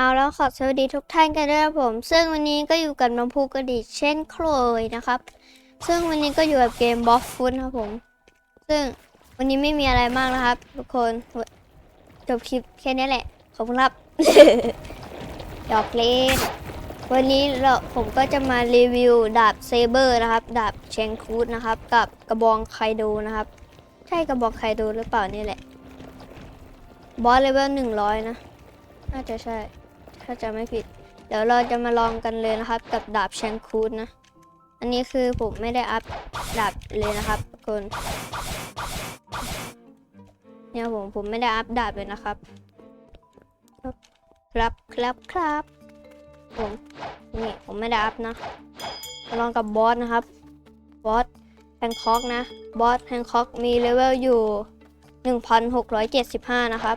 เอาแล้วขอสวัสดีทุกท่านกันด้วยครับผม ซึ่งวันนี้ก็อยู่กับน้องภูกระดิษเช่นเคยนะครับ ซึ่งวันนี้ก็อยู่กับเกมบอสฟุตครับผม ซึ่งวันนี้ไม่มีอะไรมากนะครับ ทุกคนจบคลิปแค่นี้แหละ ขอบคุณครับหยอกเล่นวันนี้เราผมก็จะมารีวิวดาบเซเบอร์นะครับ ดาบเชงคูดนะครับ กับกระบองไคโดนะครับ ใช่กระบองไคโดหรือเปล่านี่แหละบอสเลเวลหนึ่งร้อยนะ น่าจะใช่ ถ้าจะไม่ผิด เดี๋ยวเราจะมาลองกันเลยนะครับ กับดาบแชงคูดนะ อันนี้คือผมไม่ได้อัพดาบเลยนะครับทุกคนเนี่ยผมผมไม่ได้อัพดาบเลยนะครับ ครับครับครับผมนี่ผมไม่ได้อัพนะมาลองกับบอสนะครับบอสแฮงคอกนะบอสแฮงคอกมีเลเวลอยู่ 1675 นะครับ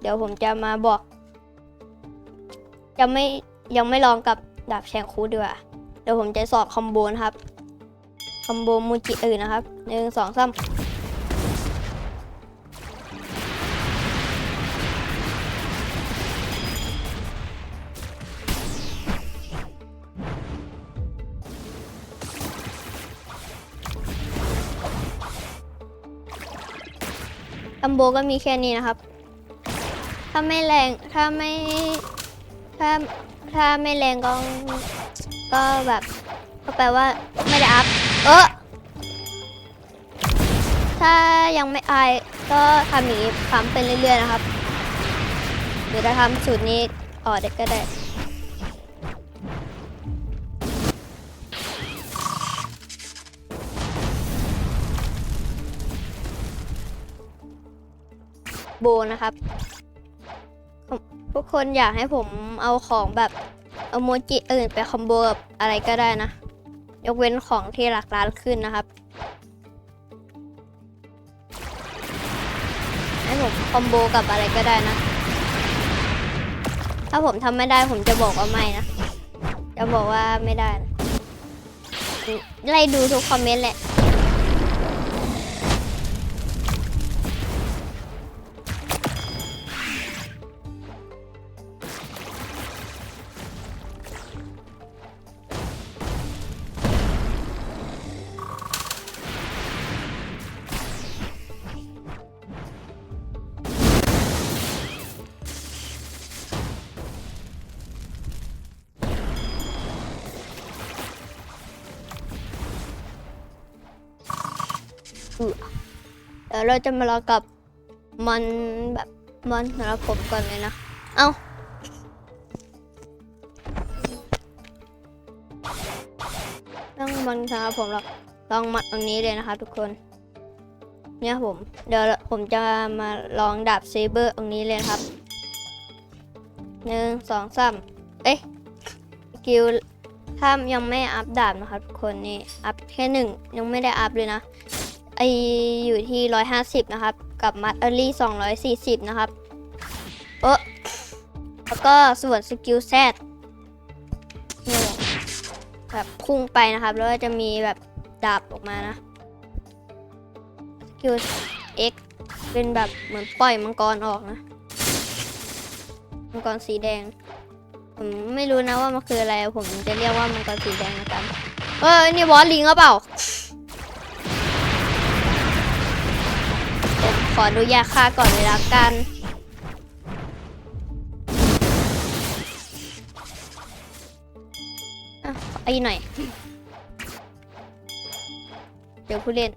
เดี๋ยวผมจะมาบอก ยังไม่ยังไม่ลองกับดาบแชงคูดดีกว่าเดี๋ยวผมจะสอนคอมโบนะครับ คอมโบมูจิอื่นนะครับหนึ่งสองสามคอมโบก็มีแค่นี้นะครับ ถ้าไม่แรงถ้าไม่ ถ้าถ้าไม่แรงก็ก็แบบก็แปลว่าไม่ได้อัพ เออถ้ายังไม่อายก็ทำอย่างนี้ทำไปเรื่อยๆนะครับ หรือจะทำสูตรนี้ออกเด็กก็ได้โบนะครับ ทุกคนอยากให้ผมเอาของแบบเอาโมจิอื่นไปคอมโบกับอะไรก็ได้นะ ยกเว้นของที่หลักล้านขึ้นนะครับ ให้ผมคอมโบกับอะไรก็ได้นะ ถ้าผมทำไม่ได้ผมจะบอกว่าไม่นะ จะบอกว่าไม่ได้นะไล่ดูทุกคอมเมนต์แหละ เดี๋ยวเราจะมาลองกับมันแบบมันสำหรับผมก่อนเลยนะ เอาต้องมันสำหรับผมหรอกลองมัดตรงนี้เลยนะคะทุกคน เนี่ยผม เดี๋ยวผมจะมาลองดาบเซเบอร์ตรงนี้เลยครับหนึ่งสองสามเอ๊ะกิลถ้ายังไม่อัพดาบนะครับทุกคนนี่อัพแค่หนึ่งยังไม่ได้อัพเลยนะ ไออยู่ที่ 150 นะครับ กับมัดเออรี่ 240 นะครับเออแล้วก็ส่วนสกิลแซดเนี่ยแบบพุ่งไปนะครับ แล้วจะมีแบบดาบออกมานะ สกิล X เป็นแบบเหมือนปล่อยมังกรออกนะ มังกรสีแดง ผมไม่รู้นะว่ามันคืออะไร ผมจะเรียกว่ามังกรสีแดงแล้วกันเออนี่บอสลิงหรือเปล่า ขอดูยาค่าก่อนเลยละกันอะขออีหน่อย เดี๋ยวผู้เล่น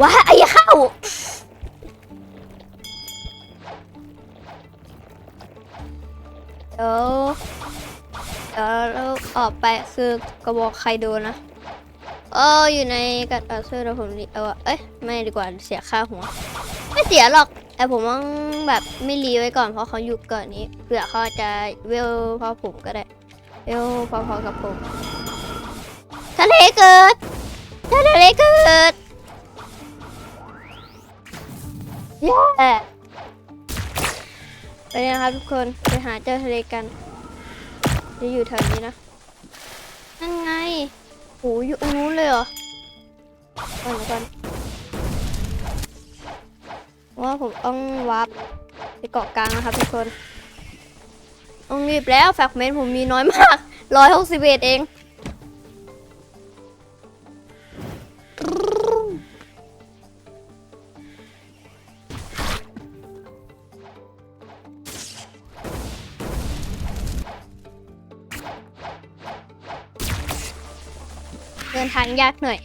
ว้าไอ้เข้าเดี๋ยวเดี๋ยวเราออกไปคือกระบอกไคโดนะ อออยู่ในกระเป๋าเสื้อเราผมเอาอเอ้ยไม่ดีกว่าเสียค่าหัว ไม่เสียหรอกแต่ผมต้องแบบไม่รีไว้ก่อนเพราะเขาอยู่เกิดนี้เผื่อเขาจะเวลพอผมก็ได้เวลพอๆกับผมทะเลเกิดทะเลเกิดเย้ไปเลยนะครับทุกคนไปหาเจอทะเลกันจะอยู่แถวนี้นะนั่นไง โหอยู่ตรงนู้นเลยเหรอก่อนก่อนว่าผมต้องวาร์ปไปเกาะกลางนะครับทุกคนต้องรีบแล้วแฟกเมนต์ผมมีน้อยมากร้อยหกสิบเอ็ดเอง ดินทางยากหน่อย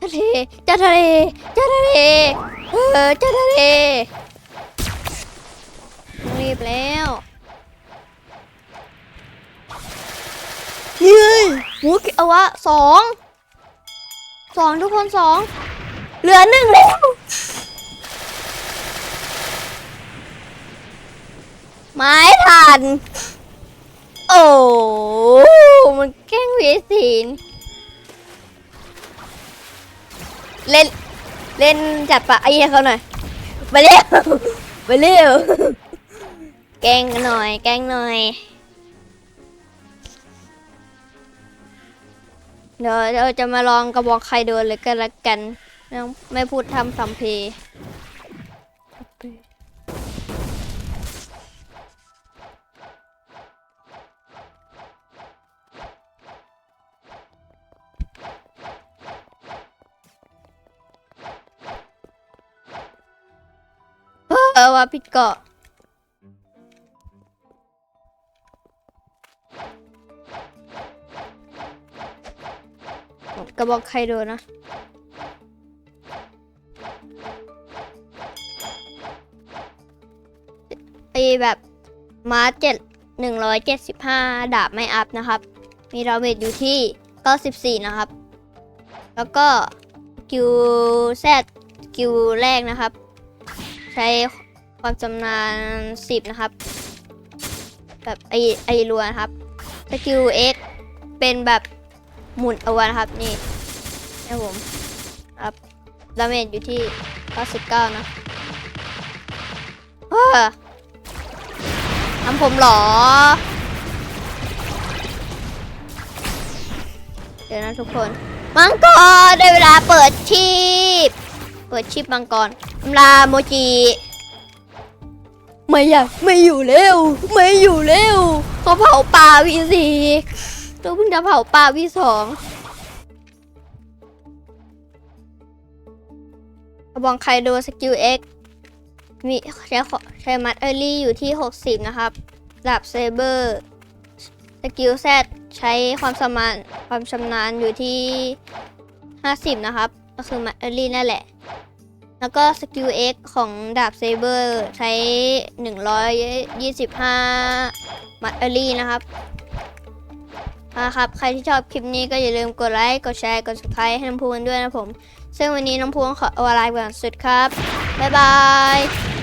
ทะเลเจ้าทะเลเจ้าทะเล เออเจ้าทะเลรีบแล้วเฮ้ยหูกิเอาวะสอง สองทุกคนสอง เหลือหนึ่งแล้ว ไม่ทัน โอ้มันแกล้งเวสีนเล่น เล่นจัดปะไอ้เหี้ยเขาหน่อยมาเร็วมาเร็วแกล้งหน่อย แกล้งหน่อยเดี๋ยวเราจะมาลองกระบอกใครโดนเลยกันละกันน้องไม่พูดทำสัมเพ ว่าผิดเกาะ กระบอกใครโดนนะ ตีแบบมาเจ็ดหนึ่งร้อยเจ็ดสิบห้าดาบไม่อัพนะครับ มีดาเมจอยู่ที่เก้าสิบสี่นะครับ แล้วก็กิวแซดกิวแรกนะครับ ใช้ ความจำนาญสิบนะครับ แบบไอไอรัวนะครับสกิลเอ็กเป็นแบบหมุนเอาไว้นะครับนี่นะผมครับดาเมจอยู่ที่ 99 นะเฮ้อทำผมหรอ เดี๋ยวนะทุกคน มังกร ได้เวลาเปิดชีพ เปิดชีพมังกรอำลาโมจิ ไม่อยากไม่อยู่แล้วไม่อยู่แล้วเขาเผาป่าวีสี่ตัวเพิ่งจะเผาป่าวีสองกระบองไคโดสกิลเอ็กมีใช้ขอใช้มัดเออรี่อยู่ที่ 60 นะครับดาบเซเบอร์สกิลแซดใช้ความสมานความชำนาญอยู่ที่ 50 นะครับ ก็คือมัดเออรี่นั่นแหละ แล้วก็สกิล X ของดาบเซเบอร์ใช้ 125 มัตเอรี่นะครับนะครับ ใครที่ชอบคลิปนี้ก็อย่าลืมกดไลค์ กดแชร์ กด subscribe ให้น้ำพูนด้วยนะผม ซึ่งวันนี้น้ำพูนขอวาลาไปก่อนสุดครับ บ๊ายบาย